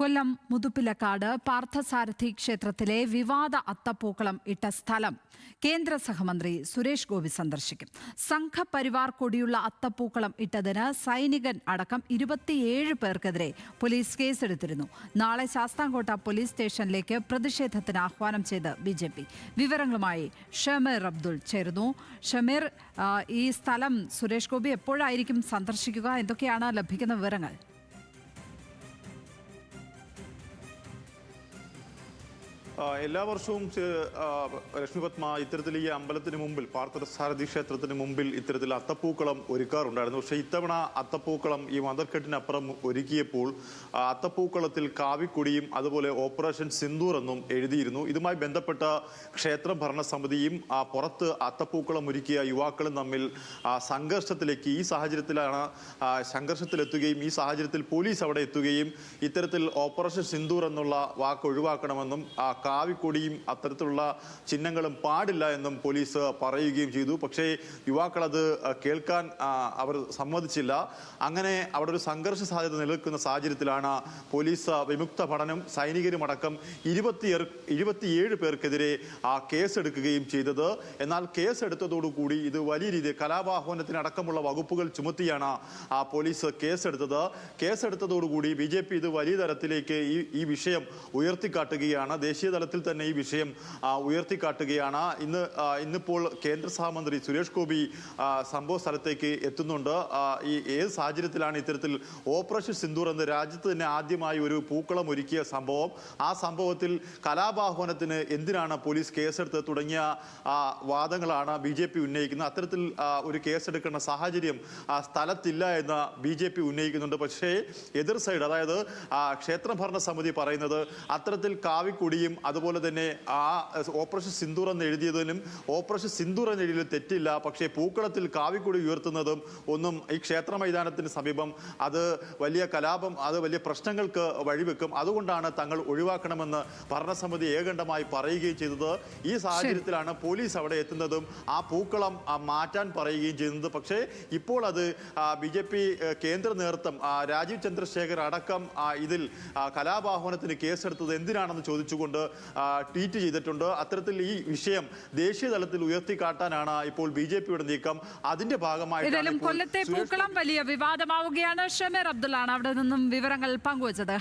കൊല്ലം മുതുപ്പിലക്കാട് പാർത്ഥസാരഥി ക്ഷേത്രത്തിലെ വിവാദ അത്തപ്പൂക്കളം ഇട്ട സ്ഥലം കേന്ദ്ര സഹമന്ത്രി സുരേഷ് ഗോപി സന്ദർശിക്കും. സംഘപരിവാർ കൊടിയുള്ള അത്തപ്പൂക്കളം ഇട്ടതിന് സൈനികൻ അടക്കം ഇരുപത്തിയേഴ് പേർക്കെതിരെ പോലീസ് കേസെടുത്തിരുന്നു. നാളെ ശാസ്താംകോട്ട പോലീസ് സ്റ്റേഷനിലേക്ക് പ്രതിഷേധത്തിന് ആഹ്വാനം ചെയ്ത് ബി ജെ പി. വിവരങ്ങളുമായി ഷമീർ അബ്ദുൾ ചേരുന്നു. ഷമീർ ഈ സ്ഥലം സുരേഷ് ഗോപി എപ്പോഴായിരിക്കും സന്ദർശിക്കുക? എന്തൊക്കെയാണ് ലഭിക്കുന്ന വിവരങ്ങൾ? എല്ലാ വർഷവും ലക്ഷ്മിപത്മ ഇത്തരത്തിൽ ഈ അമ്പലത്തിന് മുമ്പിൽ പാർത്ഥസാരഥി ക്ഷേത്രത്തിന് മുമ്പിൽ ഇത്തരത്തിൽ അത്തപ്പൂക്കളം ഒരുക്കാറുണ്ടായിരുന്നു. പക്ഷേ ഇത്തവണ അത്തപ്പൂക്കളം ഈ മദർക്കെട്ടിനപ്പുറം ഒരുക്കിയപ്പോൾ അത്തപ്പൂക്കളത്തിൽ കാവിക്കൊടിയും അതുപോലെ ഓപ്പറേഷൻ സിന്ദൂർ എന്നും എഴുതിയിരുന്നു. ഇതുമായി ബന്ധപ്പെട്ട ക്ഷേത്ര ഭരണസമിതിയും പുറത്ത് അത്തപ്പൂക്കളം ഒരുക്കിയ യുവാക്കളും തമ്മിൽ സംഘർഷത്തിലേക്ക് ഈ സാഹചര്യത്തിലാണ് സംഘർഷത്തിലെത്തുകയും ഈ സാഹചര്യത്തിൽ പോലീസ് അവിടെ എത്തുകയും ഇത്തരത്തിൽ ഓപ്പറേഷൻ സിന്ദൂർ എന്നുള്ള വാക്ക് ഒഴിവാക്കണമെന്നും കാവിക്കൊടിയും അത്തരത്തിലുള്ള ചിഹ്നങ്ങളും പാടില്ല എന്നും പോലീസ് പറയുകയും ചെയ്തു. പക്ഷേ യുവാക്കൾ അത് കേൾക്കാൻ അവർ സമ്മതിച്ചില്ല. അങ്ങനെ അവിടെ ഒരു സംഘർഷ സാധ്യത നിലനിൽക്കുന്ന സാഹചര്യത്തിലാണ് പോലീസ് വിമുക്ത പഠനം സൈനികരുമടക്കം ഇരുപത്തി ഇരുപത്തിയേഴ് പേർക്കെതിരെ ആ കേസെടുക്കുകയും ചെയ്തത്. എന്നാൽ കേസെടുത്തതോടുകൂടി ഇത് വലിയ രീതിയിൽ കലാപാഹ്വാനത്തിനടക്കമുള്ള വകുപ്പുകൾ ചുമത്തിയാണ് ആ പോലീസ് കേസെടുത്തത്. കേസെടുത്തതോടുകൂടി ബി ജെ പി ഇത് വലിയ തരത്തിലേക്ക് ഈ ഈ വിഷയം ഉയർത്തിക്കാട്ടുകയാണ്. ദേശീയ തലത്തിൽ തന്നെ ഈ വിഷയം ഉയർത്തിക്കാട്ടുകയാണ്. ഇന്ന് ഇന്നിപ്പോൾ കേന്ദ്ര സഹമന്ത്രി സുരേഷ് ഗോപി സംഭവ സ്ഥലത്തേക്ക് എത്തുന്നുണ്ട്. ഈ ഏത് സാഹചര്യത്തിലാണ് ഇത്തരത്തിൽ ഓപ്പറേഷൻ സിന്ദൂർ എന്ന് രാജ്യത്ത് തന്നെ ആദ്യമായി ഒരു പൂക്കളം ഒരുക്കിയ സംഭവം? ആ സംഭവത്തിൽ കലാപാഹ്വാനത്തിന് എന്തിനാണ് പോലീസ് കേസെടുത്ത് തുടങ്ങിയ വാദങ്ങളാണ് ബി ജെ പി ഉന്നയിക്കുന്നത്? അത്തരത്തിൽ ഒരു കേസെടുക്കേണ്ട സാഹചര്യം സ്ഥലത്തില്ല എന്ന് ബി ജെ പി ഉന്നയിക്കുന്നുണ്ട്. പക്ഷേ എതിർ സൈഡ് അതായത് ക്ഷേത്രഭരണ ക്ഷേത്ര ഭരണ സമിതി പറയുന്നത് അത്തരത്തിൽ കാവിക്കൊടിയും അതുപോലെ തന്നെ ആ ഓപ്പറേഷൻ സിന്ദൂർ എന്ന് എഴുതിയതിലും ഓപ്പറേഷൻ സിന്ദൂർ എന്ന് എഴുതിയതിലും തെറ്റില്ല. പക്ഷേ പൂക്കളത്തിൽ കാവിക്കൊടി ഉയർത്തുന്നതും ഒന്നും ഈ ക്ഷേത്ര മൈതാനത്തിന് സമീപം അത് വലിയ കലാപം അത് വലിയ പ്രശ്നങ്ങൾക്ക് വഴിവെക്കും. അതുകൊണ്ടാണ് തങ്ങൾ ഒഴിവാക്കണമെന്ന് ഭരണസമിതി ഏകണ്ഠമായി പറയുകയും ചെയ്തത്. ഈ സാഹചര്യത്തിലാണ് പോലീസ് അവിടെ എത്തുന്നതും ആ പൂക്കളം മാറ്റാൻ പറയുകയും ചെയ്യുന്നത്. പക്ഷേ ഇപ്പോൾ അത് ബി ജെ പി കേന്ദ്ര നേതൃത്വം രാജീവ് ചന്ദ്രശേഖർ അടക്കം ഇതിൽ കലാപാഹ്വാനത്തിന് കേസെടുത്തത് എന്തിനാണെന്ന് ചോദിച്ചുകൊണ്ട് ട്വീറ്റ് ചെയ്തിട്ടുണ്ട്. അത്തരത്തിൽ ഈ വിഷയം ദേശീയ തലത്തിൽ ഉയർത്തി ഉയർത്തിക്കാട്ടാനാണ് ഇപ്പോൾ ബി ജെ പിയുടെ നീക്കം. അതിന്റെ ഭാഗമായിട്ട് കൊല്ലത്തെ പൂക്കളം വലിയ വിവാദമാവുകയാണ്. ഷമീർ അബ്ദുള്ളാണ് അവിടെ നിന്നും വിവരങ്ങൾ പങ്കുവച്ചത്.